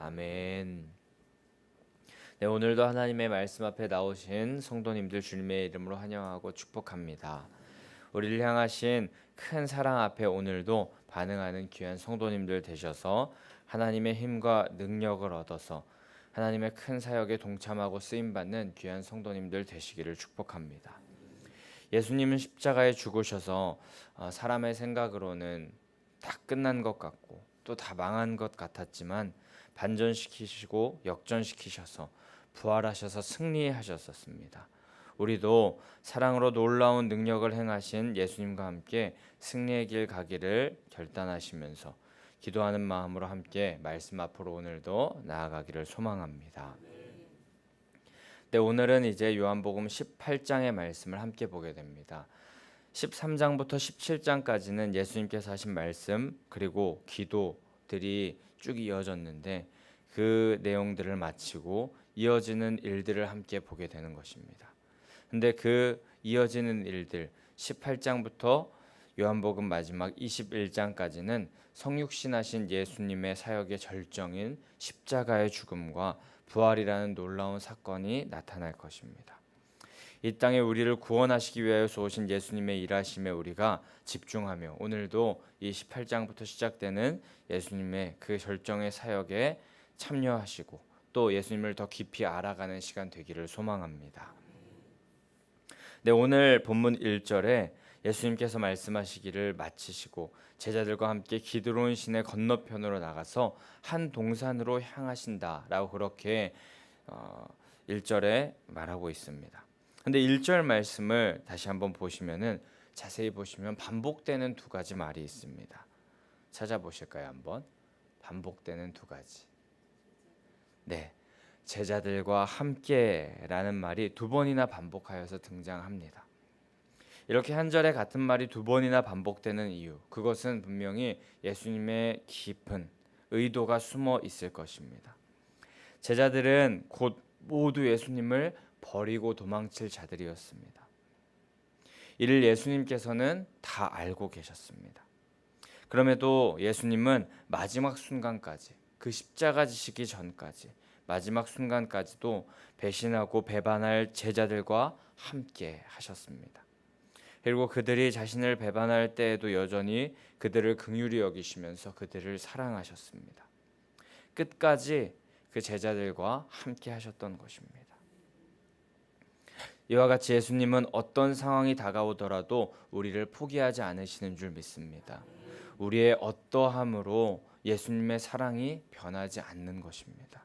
아멘. 네, 오늘도 하나님의 말씀 앞에 나오신 성도님들 주님의 이름으로 환영하고 축복합니다. 우리를 향하신 큰 사랑 앞에 오늘도 반응하는 귀한 성도님들 되셔서 하나님의 힘과 능력을 얻어서 하나님의 큰 사역에 동참하고 쓰임 받는 귀한 성도님들 되시기를 축복합니다. 예수님은 십자가에 죽으셔서 어, 사람의 생각으로는 다 끝난 것 같고 또 다 망한 것 같았지만 반전시키시고 역전시키셔서 부활하셔서 승리하셨었습니다. 우리도 사랑으로 놀라운 능력을 행하신 예수님과 함께 승리의 길 가기를 결단하시면서 기도하는 마음으로 함께 말씀 앞으로 오늘도 나아가기를 소망합니다. 네, 오늘은 이제 요한복음 18장의 말씀을 함께 보게 됩니다. 13장부터 17장까지는 예수님께서 하신 말씀 그리고 기도들이 쭉 이어졌는데 그 내용들을 마치고 이어지는 일들을 함께 보게 되는 것입니다. 근데 그 이어지는 일들 18장부터 요한복음 마지막 21장까지는 성육신하신 예수님의 사역의 절정인 십자가의 죽음과 부활이라는 놀라운 사건이 나타날 것입니다. 이 땅에 우리를 구원하시기 위하여서 오신 예수님의 일하심에 우리가 집중하며 오늘도 이 18장부터 시작되는 예수님의 그 절정의 사역에 참여하시고 또 예수님을 더 깊이 알아가는 시간 되기를 소망합니다. 네, 오늘 본문 1절에 예수님께서 말씀하시기를 마치시고 제자들과 함께 기드론 시내 건너편으로 나가서 한 동산으로 향하신다라고 그렇게 어, 1절에 말하고 있습니다. 근데 1절 말씀을 다시 한번 보시면은 자세히 보시면 반복되는 두 가지 말이 있습니다. 찾아보실까요, 한번? 반복되는 두 가지. 네. 제자들과 함께라는 말이 두 번이나 반복하여서 등장합니다. 이렇게 한 절에 같은 말이 두 번이나 반복되는 이유, 그것은 분명히 예수님의 깊은 의도가 숨어 있을 것입니다. 제자들은 곧 모두 예수님을 버리고 도망칠 자들이었습니다. 이를 예수님께서는 다 알고 계셨습니다. 그럼에도 예수님은 마지막 순간까지 그 십자가 지시기 전까지 마지막 순간까지도 배신하고 배반할 제자들과 함께 하셨습니다. 그리고 그들이 자신을 배반할 때에도 여전히 그들을 긍휼히 여기시면서 그들을 사랑하셨습니다. 끝까지 그 제자들과 함께 하셨던 것입니다. 이와 같이 예수님은 어떤 상황이 다가오더라도 우리를 포기하지 않으시는 줄 믿습니다. 우리의 어떠함으로 예수님의 사랑이 변하지 않는 것입니다.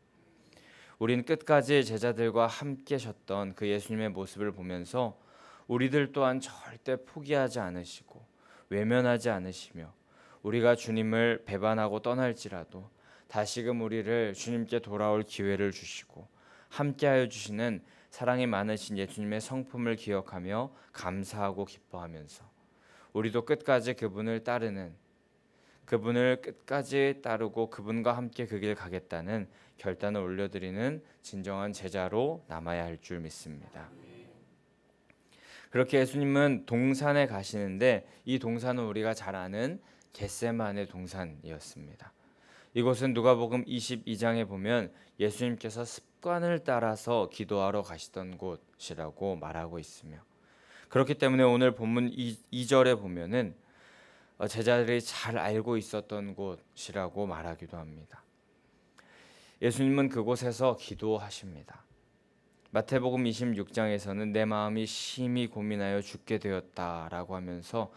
우리는 끝까지 제자들과 함께 셨던 그 예수님의 모습을 보면서 우리들 또한 절대 포기하지 않으시고 외면하지 않으시며 우리가 주님을 배반하고 떠날지라도 다시금 우리를 주님께 돌아올 기회를 주시고 함께하여 주시는 사랑이 많으신 예수님의 성품을 기억하며 감사하고 기뻐하면서 우리도 끝까지 그분을 따르는 그분을 끝까지 따르고 그분과 함께 그 길 가겠다는 결단을 올려드리는 진정한 제자로 남아야 할 줄 믿습니다. 그렇게 예수님은 동산에 가시는데 이 동산은 우리가 잘 아는 겟세만의 동산이었습니다. 이곳은 누가복음 22장에 보면 예수님께서 습관을 따라서 기도하러 가시던 곳이라고 말하고 있으며 그렇기 때문에 오늘 본문 2절에 보면은 어, 제자들이 잘 알고 있었던 곳이라고 말하기도 합니다. 예수님은 그곳에서 기도하십니다. 마태복음 26장에서는 내 마음이 심히 고민하여 죽게 되었다라고 하면서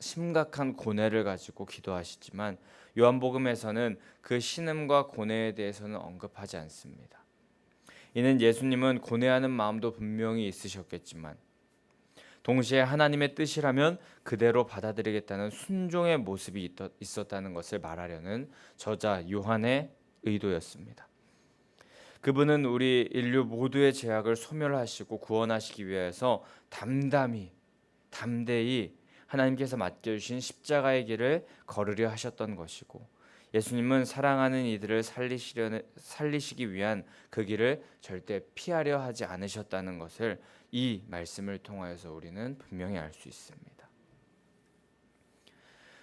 심각한 고뇌를 가지고 기도하시지만 요한복음에서는 그 신음과 고뇌에 대해서는 언급하지 않습니다. 이는 예수님은 고뇌하는 마음도 분명히 있으셨겠지만 동시에 하나님의 뜻이라면 그대로 받아들이겠다는 순종의 모습이 있었다는 것을 말하려는 저자 요한의 의도였습니다. 그분은 우리 인류 모두의 죄악을 소멸하시고 구원하시기 위해서 담담히 담대히 하나님께서 맡겨주신 십자가의 길을 걸으려 하셨던 것이고 예수님은 사랑하는 이들을 살리시려 살리시기 위한 그 길을 절대 피하려 하지 않으셨다는 것을 이 말씀을 통하여서 우리는 분명히 알 수 있습니다.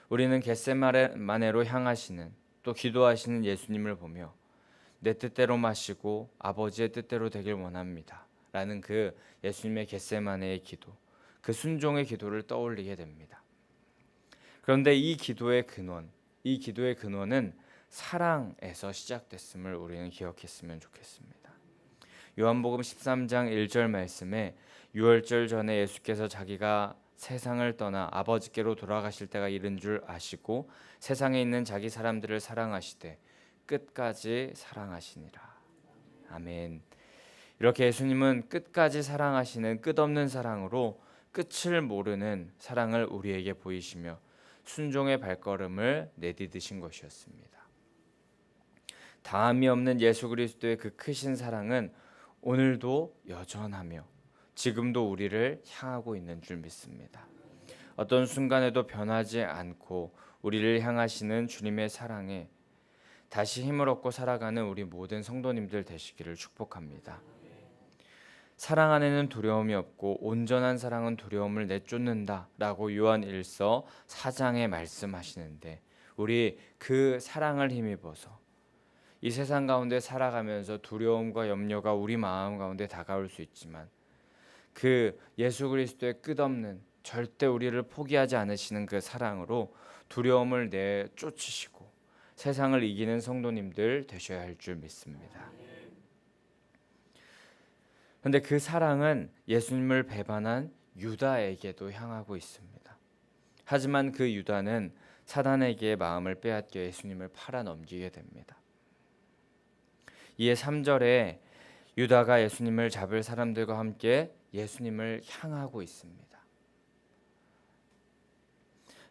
우리는 겟세마네로 향하시는 또 기도하시는 예수님을 보며 내 뜻대로 마시고 아버지의 뜻대로 되길 원합니다. 라는 그 예수님의 겟세마네의 기도, 그 순종의 기도를 떠올리게 됩니다. 그런데 이 기도의 근원, 이 기도의 근원은 사랑에서 시작됐음을 우리는 기억했으면 좋겠습니다. 요한복음 13장 1절 말씀에 유월절 전에 예수께서 자기가 세상을 떠나 아버지께로 돌아가실 때가 이른 줄 아시고 세상에 있는 자기 사람들을 사랑하시되 끝까지 사랑하시니라. 아멘. 이렇게 예수님은 끝까지 사랑하시는 끝없는 사랑으로 끝을 모르는 사랑을 우리에게 보이시며 순종의 발걸음을 내디디신 것이었습니다. 다함이 없는 예수 그리스도의 그 크신 사랑은 오늘도 여전하며 지금도 우리를 향하고 있는 줄 믿습니다. 어떤 순간에도 변하지 않고 우리를 향하시는 주님의 사랑에 다시 힘을 얻고 살아가는 우리 모든 성도님들 되시기를 축복합니다. 사랑 안에는 두려움이 없고 온전한 사랑은 두려움을 내쫓는다라고 요한 1서 4장에 말씀하시는데 우리 그 사랑을 힘입어서 이 세상 가운데 살아가면서 두려움과 염려가 우리 마음 가운데 다가올 수 있지만 그 예수 그리스도의 끝없는 절대 우리를 포기하지 않으시는 그 사랑으로 두려움을 내쫓으시고 세상을 이기는 성도님들 되셔야 할 줄 믿습니다. 그런데 그 사랑은 예수님을 배반한 유다에게도 향하고 있습니다. 하지만 그 유다는 사단에게 마음을 빼앗겨 예수님을 팔아 넘기게 됩니다. 이에 3절에 유다가 예수님을 잡을 사람들과 함께 예수님을 향하고 있습니다.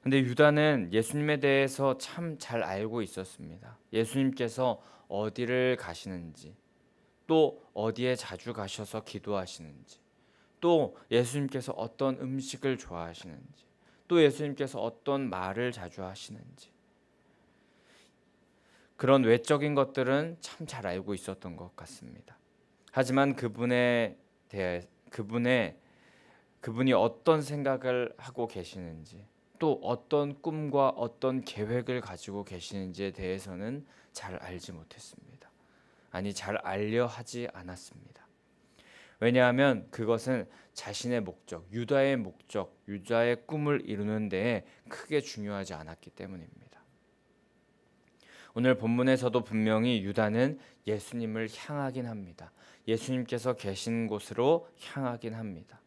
근데 유다는 예수님에 대해서 참 잘 알고 있었습니다. 예수님께서 어디를 가시는지, 또 어디에 자주 가셔서 기도하시는지, 또 예수님께서 어떤 음식을 좋아하시는지, 또 예수님께서 어떤 말을 자주 하시는지, 그런 외적인 것들은 참 잘 알고 있었던 것 같습니다. 하지만 그분에 대해 그분의 그분이 어떤 생각을 하고 계시는지 또 어떤 꿈과 어떤 계획을 가지고 계시는지에 대해서는 잘 알지 못했습니다. 아니 잘 알려 하지 않았습니다. 왜냐하면 그것은 자신의 목적, 유다의 목적, 유다의 꿈을 이루는 데에 크게 중요하지 않았기 때문입니다. 오늘 본문에서도 분명히 유다는 예수님을 향하긴 합니다. 예수님께서 계신 곳으로 향하긴 합니다.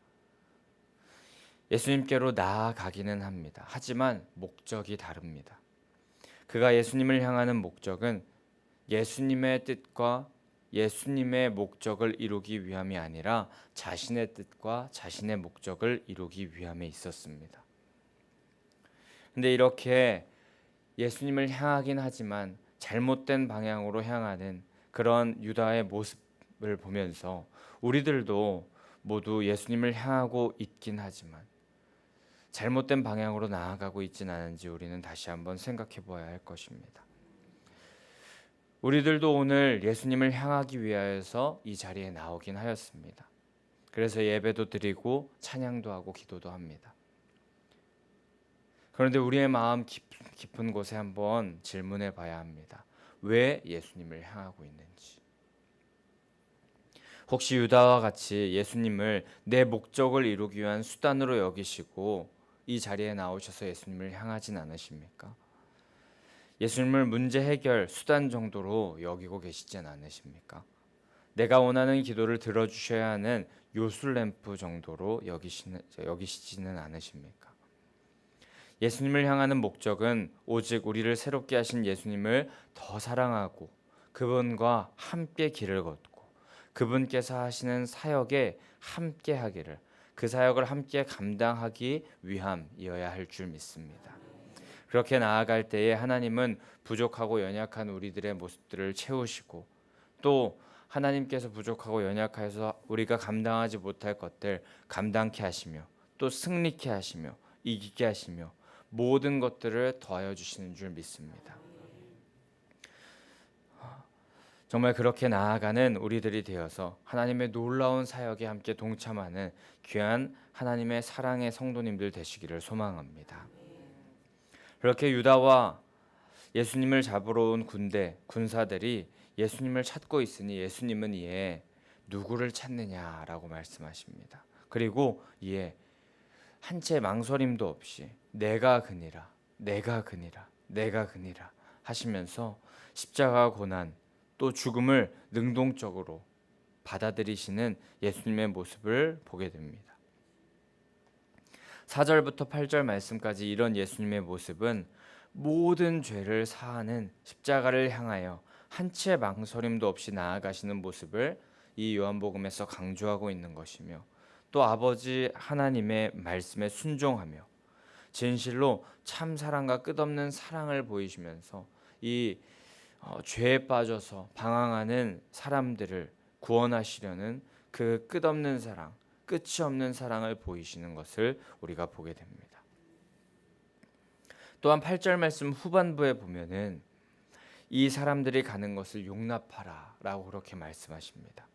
예수님께로 나아가기는 합니다. 하지만 목적이 다릅니다. 그가 예수님을 향하는 목적은 예수님의 뜻과 예수님의 목적을 이루기 위함이 아니라 자신의 뜻과 자신의 목적을 이루기 위함에 있었습니다. 근데 이렇게 예수님을 향하긴 하지만 잘못된 방향으로 향하는 그런 유다의 모습을 보면서 우리들도 모두 예수님을 향하고 있긴 하지만 잘못된 방향으로 나아가고 있진 않은지 우리는 다시 한번 생각해 보아야 할 것입니다. 우리들도 오늘 예수님을 향하기 위하여서 이 자리에 나오긴 하였습니다. 그래서 예배도 드리고 찬양도 하고 기도도 합니다. 그런데 우리의 마음 깊은 곳에 한번 질문해 봐야 합니다. 왜 예수님을 향하고 있는지. 혹시 유다와 같이 예수님을 내 목적을 이루기 위한 수단으로 여기시고 이 자리에 나오셔서 예수님을 향하진 않으십니까? 예수님을 문제 해결 수단 정도로 여기고 계시진 않으십니까? 내가 원하는 기도를 들어주셔야 하는 요술램프 정도로 여기시는, 여기시지는 않으십니까? 예수님을 향하는 목적은 오직 우리를 새롭게 하신 예수님을 더 사랑하고 그분과 함께 길을 걷고 그분께서 하시는 사역에 함께 하기를 그 사역을 함께 감당하기 위함이어야 할 줄 믿습니다. 그렇게 나아갈 때에 하나님은 부족하고 연약한 우리들의 모습들을 채우시고 또 하나님께서 부족하고 연약해서 우리가 감당하지 못할 것들 감당케 하시며 또 승리케 하시며 이기게 하시며 모든 것들을 더하여 주시는 줄 믿습니다. 정말 그렇게 나아가는 우리들이 되어서 하나님의 놀라운 사역에 함께 동참하는 귀한 하나님의 사랑의 성도님들 되시기를 소망합니다. 그렇게 유다와 예수님을 잡으러 온 군대 군사들이 예수님을 찾고 있으니 예수님은 이에 누구를 찾느냐라고 말씀하십니다. 그리고 이에 한채 망설임도 없이 내가 그니라 내가 그니라 내가 그니라 하시면서 십자가 고난 또 죽음을 능동적으로 받아들이시는 예수님의 모습을 보게 됩니다. 4절부터 8절 말씀까지 이런 예수님의 모습은 모든 죄를 사하는 십자가를 향하여 한채 망설임도 없이 나아가시는 모습을 이 요한복음에서 강조하고 있는 것이며 또 아버지 하나님의 말씀에 순종하며 진실로 참 사랑과 끝없는 사랑을 보이시면서 이 어, 죄에 빠져서 방황하는 사람들을 구원하시려는 그 끝없는 사랑, 끝이 없는 사랑을 보이시는 것을 우리가 보게 됩니다. 또한 8절 말씀 후반부에 보면은 이 사람들이 가는 것을 용납하라라고 그렇게 말씀하십니다.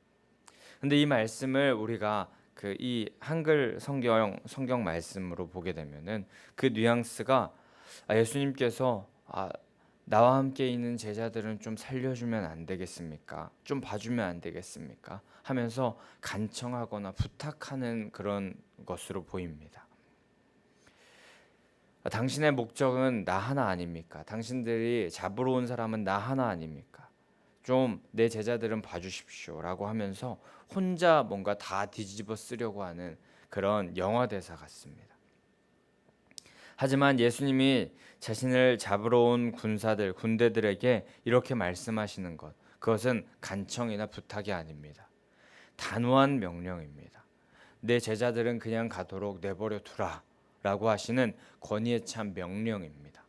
근데 이 말씀을 우리가 그 이 한글 성경 성경 말씀으로 보게 되면은 그 뉘앙스가 아, 예수님께서 아, 나와 함께 있는 제자들은 좀 살려주면 안 되겠습니까? 좀 봐주면 안 되겠습니까? 하면서 간청하거나 부탁하는 그런 것으로 보입니다. 아, 당신의 목적은 나 하나 아닙니까? 당신들이 잡으러 온 사람은 나 하나 아닙니까? 좀 내 제자들은 봐주십시오라고 하면서 혼자 뭔가 다 뒤집어 쓰려고 하는 그런 영화 대사 같습니다. 하지만 예수님이 자신을 잡으러 온 군사들, 군대들에게 이렇게 말씀하시는 것, 그것은 간청이나 부탁이 아닙니다. 단호한 명령입니다. 내 제자들은 그냥 가도록 내버려 두라. 라고 하시는 권위에 찬 명령입니다.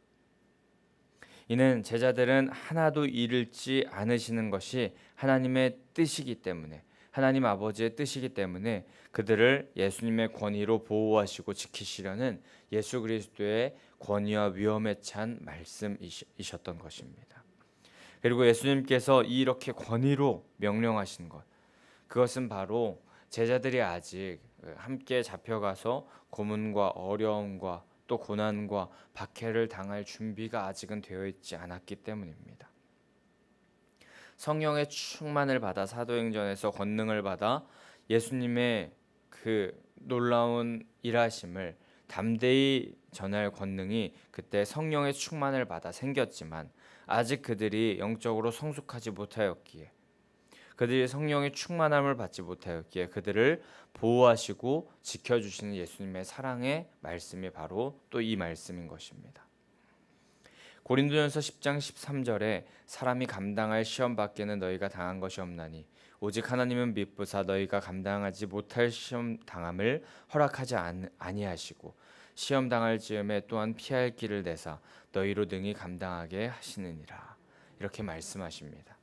이는 제자들은 하나도 잃지 않으시는 것이 하나님의 뜻이기 때문에 하나님 아버지의 뜻이기 때문에 그들을 예수님의 권위로 보호하시고 지키시려는 예수 그리스도의 권위와 위험에 찬 말씀이셨던 것입니다. 그리고 예수님께서 이렇게 권위로 명령하신 것 그것은 바로 제자들이 아직 함께 잡혀가서 고문과 어려움과 또 고난과 박해를 당할 준비가 아직은 되어 있지 않았기 때문입니다. 성령의 충만을 받아 사도행전에서 권능을 받아 예수님의 그 놀라운 일하심을 담대히 전할 권능이 그때 성령의 충만을 받아 생겼지만 아직 그들이 영적으로 성숙하지 못하였기에 그들이 성령의 충만함을 받지 못하였기에 그들을 보호하시고 지켜주시는 예수님의 사랑의 말씀이 바로 또 이 말씀인 것입니다. 고린도전서 10장 13절에 사람이 감당할 시험 밖에는 너희가 당한 것이 없나니 오직 하나님은 미쁘사 너희가 감당하지 못할 시험 당함을 허락하지 아니하시고 시험 당할 즈음에 또한 피할 길을 내사 너희로 능히 감당하게 하시느니라 이렇게 말씀하십니다.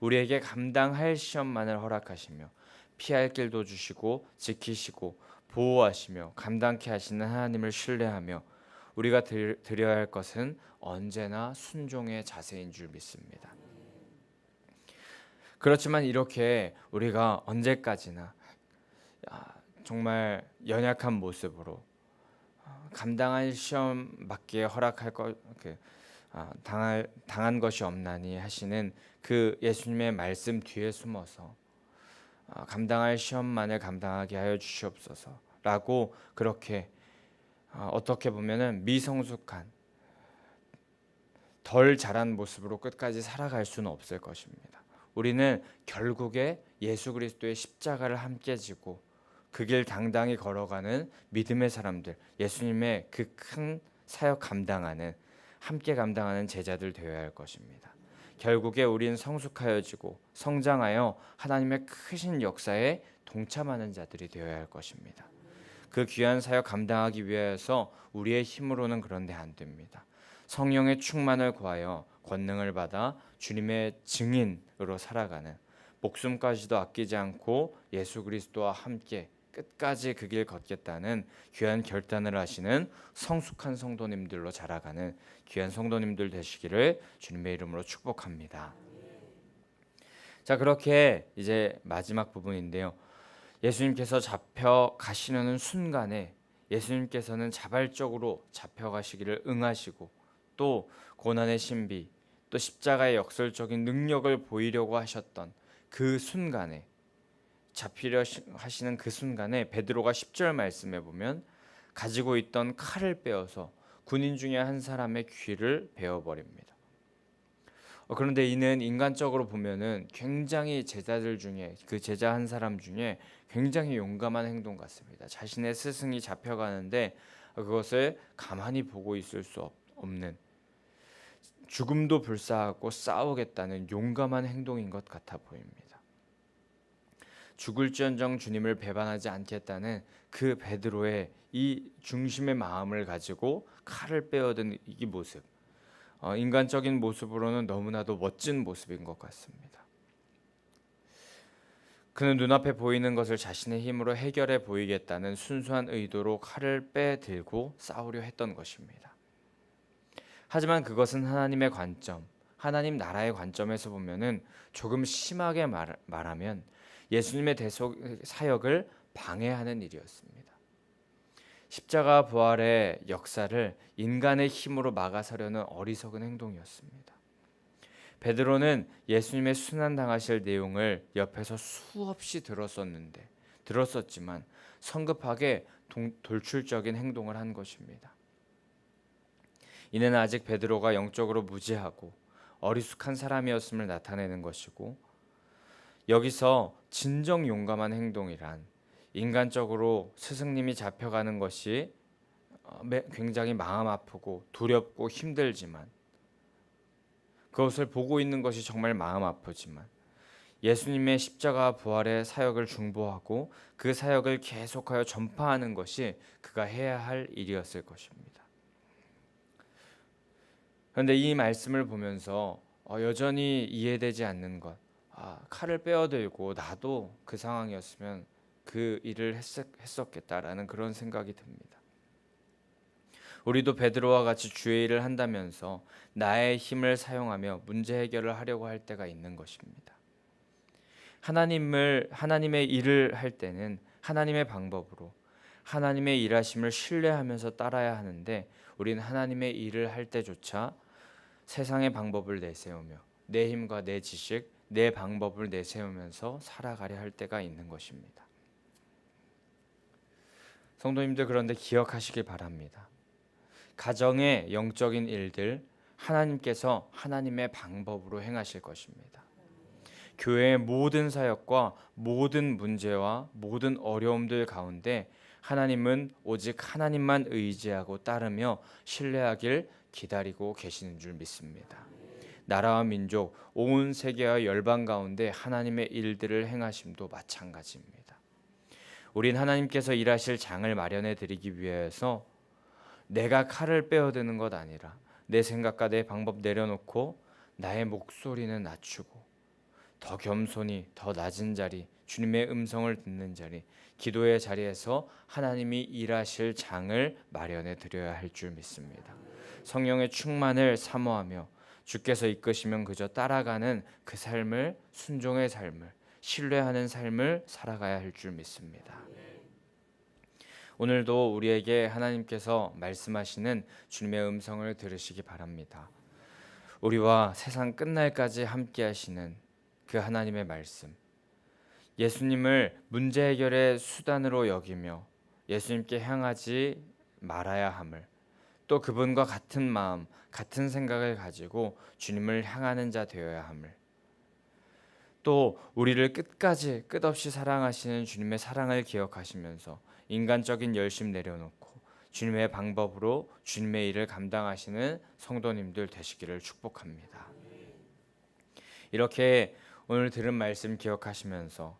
우리에게 감당할 시험만을 허락하시며 피할 길도 주시고 지키시고 보호하시며 감당케 하시는 하나님을 신뢰하며 우리가 드려야 할 것은 언제나 순종의 자세인 줄 믿습니다. 그렇지만 이렇게 우리가 언제까지나 정말 연약한 모습으로 어, 감당할 시험밖에 허락할 것 그, 아, 당할 당한 것이 없나니 하시는 그 예수님의 말씀 뒤에 숨어서 아, 감당할 시험만을 감당하게 하여 주시옵소서라고 그렇게 아, 어떻게 보면은 미성숙한 덜 자란 모습으로 끝까지 살아갈 수는 없을 것입니다. 우리는 결국에 예수 그리스도의 십자가를 함께 지고 그 길 당당히 걸어가는 믿음의 사람들, 예수님의 그 큰 사역 감당하는 함께 감당하는 제자들 되어야 할 것입니다. 결국에 우리는 성숙하여지고 성장하여 하나님의 크신 역사에 동참하는 자들이 되어야 할 것입니다. 그 귀한 사역 감당하기 위해서 우리의 힘으로는 그런데 안 됩니다. 성령의 충만을 구하여 권능을 받아 주님의 증인으로 살아가는 목숨까지도 아끼지 않고 예수 그리스도와 함께 끝까지 그 길 걷겠다는 귀한 결단을 하시는 성숙한 성도님들로 자라가는 귀한 성도님들 되시기를 주님의 이름으로 축복합니다. 자, 그렇게 이제 마지막 부분인데요. 예수님께서 잡혀 가시려는 순간에 예수님께서는 자발적으로 잡혀 가시기를 응하시고 또 고난의 신비 또 십자가의 역설적인 능력을 보이려고 하셨던 그 순간에 잡히려 하시는 그 순간에 베드로가 10절 말씀에 보면 가지고 있던 칼을 빼어서 군인 중에 한 사람의 귀를 베어 버립니다. 어, 그런데 이는 인간적으로 보면은 굉장히 제자들 중에 그 제자 한 사람 중에 굉장히 용감한 행동 같습니다. 자신의 스승이 잡혀가는데 그것을 가만히 보고 있을 수 없- 없는 죽음도 불사하고 싸우겠다는 용감한 행동인 것 같아 보입니다. 죽을지언정 주님을 배반하지 않겠다는 그 베드로의 이 중심의 마음을 가지고 칼을 빼어든 이 모습, 어, 인간적인 모습으로는 너무나도 멋진 모습인 것 같습니다. 그는 눈앞에 보이는 것을 자신의 힘으로 해결해 보이겠다는 순수한 의도로 칼을 빼들고 싸우려 했던 것입니다. 하지만 그것은 하나님의 관점, 하나님 나라의 관점에서 보면은 조금 심하게 말, 말하면 예수님의 대속 사역을 방해하는 일이었습니다. 십자가 부활의 역사를 인간의 힘으로 막아서려는 어리석은 행동이었습니다. 베드로는 예수님의 순환 당하실 내용을 옆에서 수없이 들었었는데 들었었지만 성급하게 동, 돌출적인 행동을 한 것입니다. 이는 아직 베드로가 영적으로 무지하고 어리숙한 사람이었음을 나타내는 것이고 여기서 진정 용감한 행동이란 인간적으로 스승님이 잡혀가는 것이 어, 매- 굉장히 마음 아프고 두렵고 힘들지만 그것을 보고 있는 것이 정말 마음 아프지만 예수님의 십자가 부활의 사역을 중보하고 그 사역을 계속하여 전파하는 것이 그가 해야 할 일이었을 것입니다. 그런데 이 말씀을 보면서 어, 여전히 이해되지 않는 것, 아, 칼을 빼어들고 나도 그 상황이었으면 그 일을 했었, 했었겠다라는 그런 생각이 듭니다. 우리도 베드로와 같이 주의 일을 한다면서 나의 힘을 사용하며 문제 해결을 하려고 할 때가 있는 것입니다. 하나님을 하나님의 일을 할 때는 하나님의 방법으로 하나님의 일하심을 신뢰하면서 따라야 하는데 우리는 하나님의 일을 할 때조차 세상의 방법을 내세우며 내 힘과 내 지식, 내 방법을 내세우면서 살아가려 할 때가 있는 것입니다. 성도님들 그런데 기억하시길 바랍니다. 가정의 영적인 일들 하나님께서 하나님의 방법으로 행하실 것입니다. 교회의 모든 사역과 모든 문제와 모든 어려움들 가운데 하나님은 오직 하나님만 의지하고 따르며 신뢰하길 기다리고 계시는 줄 믿습니다. 나라와 민족, 온 세계와 열방 가운데 하나님의 일들을 행하심도 마찬가지입니다. 우린 하나님께서 일하실 장을 마련해 드리기 위해서 내가 칼을 빼어드는 것 아니라 내 생각과 내 방법 내려놓고 나의 목소리는 낮추고 더 겸손히 더 낮은 자리 주님의 음성을 듣는 자리 기도의 자리에서 하나님이 일하실 장을 마련해 드려야 할 줄 믿습니다. 성령의 충만을 사모하며 주께서 이끄시면 그저 따라가는 그 삶을 순종의 삶을 신뢰하는 삶을 살아가야 할 줄 믿습니다. 오늘도 우리에게 하나님께서 말씀하시는 주님의 음성을 들으시기 바랍니다. 우리와 세상 끝날까지 함께 하시는 그 하나님의 말씀. 예수님을 문제 해결의 수단으로 여기며 예수님께 향하지 말아야 함을 또 그분과 같은 마음, 같은 생각을 가지고 주님을 향하는 자 되어야 함을 또 우리를 끝까지 끝없이 사랑하시는 주님의 사랑을 기억하시면서 인간적인 열심 내려놓고 주님의 방법으로 주님의 일을 감당하시는 성도님들 되시기를 축복합니다. 이렇게 오늘 들은 말씀 기억하시면서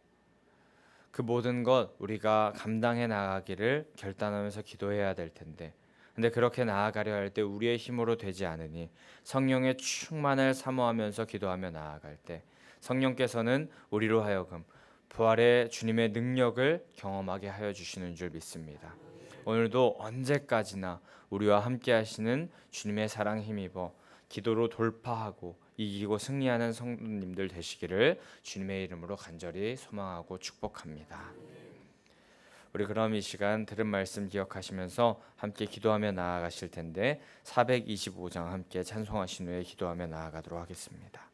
그 모든 것 우리가 감당해 나가기를 결단하면서 기도해야 될 텐데 근데 그렇게 나아가려 할 때 우리의 힘으로 되지 않으니 성령의 충만을 사모하면서 기도하며 나아갈 때 성령께서는 우리로 하여금 부활의 주님의 능력을 경험하게 하여 주시는 줄 믿습니다. 오늘도 언제까지나 우리와 함께 하시는 주님의 사랑 힘입어 기도로 돌파하고 이기고 승리하는 성도님들 되시기를 주님의 이름으로 간절히 소망하고 축복합니다. 우리 그럼 이 시간 들은 말씀 기억하시면서 함께 기도하며 나아가실 텐데 425장 함께 찬송하신 후에 기도하며 나아가도록 하겠습니다.